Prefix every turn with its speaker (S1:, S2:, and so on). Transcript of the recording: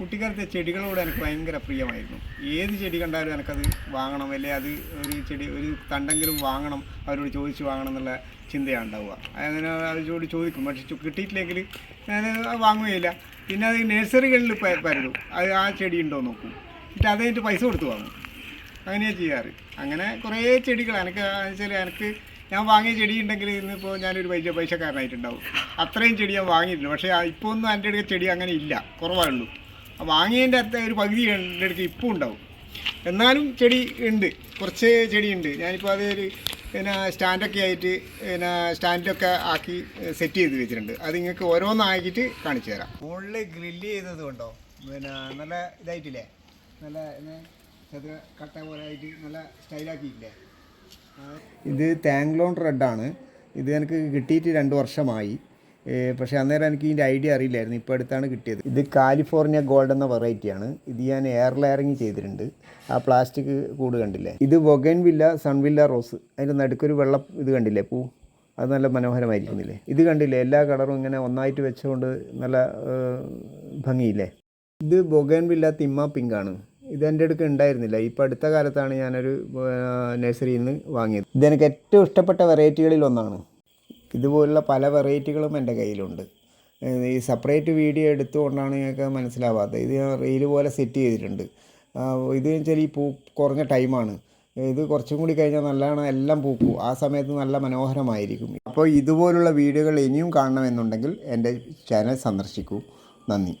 S1: കുട്ടിക്കാലത്തെ ചെടികളോട് എനിക്ക് ഭയങ്കര പ്രിയമായിരുന്നു. ഏത് ചെടി കണ്ടാലും എനിക്കത് വാങ്ങണം അല്ലെ അത് ഒരു ചെടി ഒരു തണ്ടെങ്കിലും വാങ്ങണം അവരോട് ചോദിച്ച് വാങ്ങണം എന്നുള്ള ചിന്തയാണ് ഉണ്ടാവുക. അങ്ങനെ അവരോട് ചോദിക്കും പക്ഷെ കിട്ടിയിട്ടില്ലെങ്കിൽ ഞാൻ വാങ്ങുകയില്ല. പിന്നെ അത് നഴ്സറികളിൽ പരതും അത് ആ ചെടി ഉണ്ടോ നോക്കും. എന്നിട്ട് അതായിട്ട് പൈസ കൊടുത്ത് വാങ്ങും. അങ്ങനെയാണ് ചെയ്യാറ്. അങ്ങനെ കുറേ ചെടികൾ എനിക്ക് വെച്ചാൽ എനിക്ക് ഞാൻ വാങ്ങിയ ചെടി ഉണ്ടെങ്കിൽ ഇന്നിപ്പോൾ ഞാനൊരു പൈസ പൈസക്കാരനായിട്ടുണ്ടാവും. അത്രയും ചെടി ഞാൻ വാങ്ങിയിട്ടുണ്ട് പക്ഷേ ഇപ്പോൾ ഒന്നും എന്റെ അടുക്ക ചെടി അങ്ങനെ ഇല്ല. കുറവേ ഉള്ളൂ. ആ വാങ്ങിയതിന്റെ അത്ര ഒരു പകുതി എന്റെ ഇപ്പം ഇപ്പോൾ ഉണ്ടാവും. എന്നാലും ചെടി ഉണ്ട്. കുറച്ച് ചെടി ഉണ്ട്. ഞാനിപ്പോൾ അത് ഒരു പിന്നെ സ്റ്റാൻഡൊക്കെ ആയിട്ട് പിന്നെ സ്റ്റാൻഡിലൊക്കെ ആക്കി സെറ്റ് ചെയ്ത് വെച്ചിട്ടുണ്ട്. അത് നിങ്ങൾക്ക് ഓരോന്നാക്കിയിട്ട് കാണിച്ചു തരാം. മുകളിൽ ഗ്രില്ല് ചെയ്തത് കൊണ്ടോ? പിന്നെ നല്ല ഇതായിട്ടില്ലേ? നല്ല ചതുര ചെറിയ കട്ട പോലെ ആയിട്ട് നല്ല സ്റ്റൈലാക്കിയില്ലേ ഇത് താങ്ക്ലോൺ റെഡാണ് ഇത് എനിക്ക് കിട്ടിയിട്ട് രണ്ട് വർഷമായി. പക്ഷേ അന്നേരം എനിക്ക് ഇതിന്റെ ഐഡിയ അറിയില്ലായിരുന്നു. ഇപ്പോൾ അടുത്താണ് കിട്ടിയത്. ഇത് കാലിഫോർണിയ ഗോൾഡ് എന്ന വെറൈറ്റിയാണ് ഇത് ഞാൻ എയർ ലെയറിങ് ചെയ്തിട്ടുണ്ട്. ആ പ്ലാസ്റ്റിക് കൂട് കണ്ടില്ലേ? ഇത് വൊഗൻ വില്ല സൺവില്ല റോസ് അതിന്റെ നടുക്കൊരു വെള്ള ഇത് കണ്ടില്ലേ? പൂ. അത് നല്ല മനോഹരമായിരിക്കുന്നില്ലേ? ഇത് കണ്ടില്ലേ? എല്ലാ കളറും ഇങ്ങനെ ഒന്നായിട്ട് വെച്ചുകൊണ്ട് നല്ല ഭംഗിയില്ലേ? ഇത് ബൊഗൻ വില്ല തിമ്മ പിങ്കാണ് ഇത് എന്റെ അടുക്ക് ഉണ്ടായിരുന്നില്ല. ഇപ്പോൾ അടുത്ത കാലത്താണ് ഞാനൊരു നഴ്സറിയിൽ നിന്ന് വാങ്ങിയത്. ഇതെനിക്ക് ഏറ്റവും ഇഷ്ടപ്പെട്ട വെറൈറ്റികളിൽ ഒന്നാണ്. ഇതുപോലുള്ള പല വെറൈറ്റികളും എന്റെ കയ്യിലുണ്ട്. ഈ സെപ്പറേറ്റ് വീഡിയോ എടുത്തുകൊണ്ടാണ് ഞങ്ങൾക്ക് മനസ്സിലാവാത്തത്. ഇത് ഞാൻ റീൽ പോലെ സെറ്റ് ചെയ്തിട്ടുണ്ട്. ഇത് വെച്ചാൽ ഈ പൂ കുറഞ്ഞ ടൈമാണ്. ഇത് കുറച്ചും കൂടി കഴിഞ്ഞാൽ നല്ലതാണ് എല്ലാം പൂക്കും. ആ സമയത്ത് നല്ല മനോഹരമായിരിക്കും. അപ്പോൾ ഇതുപോലുള്ള വീഡിയോകൾ ഇനിയും കാണണമെന്നുണ്ടെങ്കിൽ എന്റെ ചാനൽ സന്ദർശിക്കൂ. നന്ദി.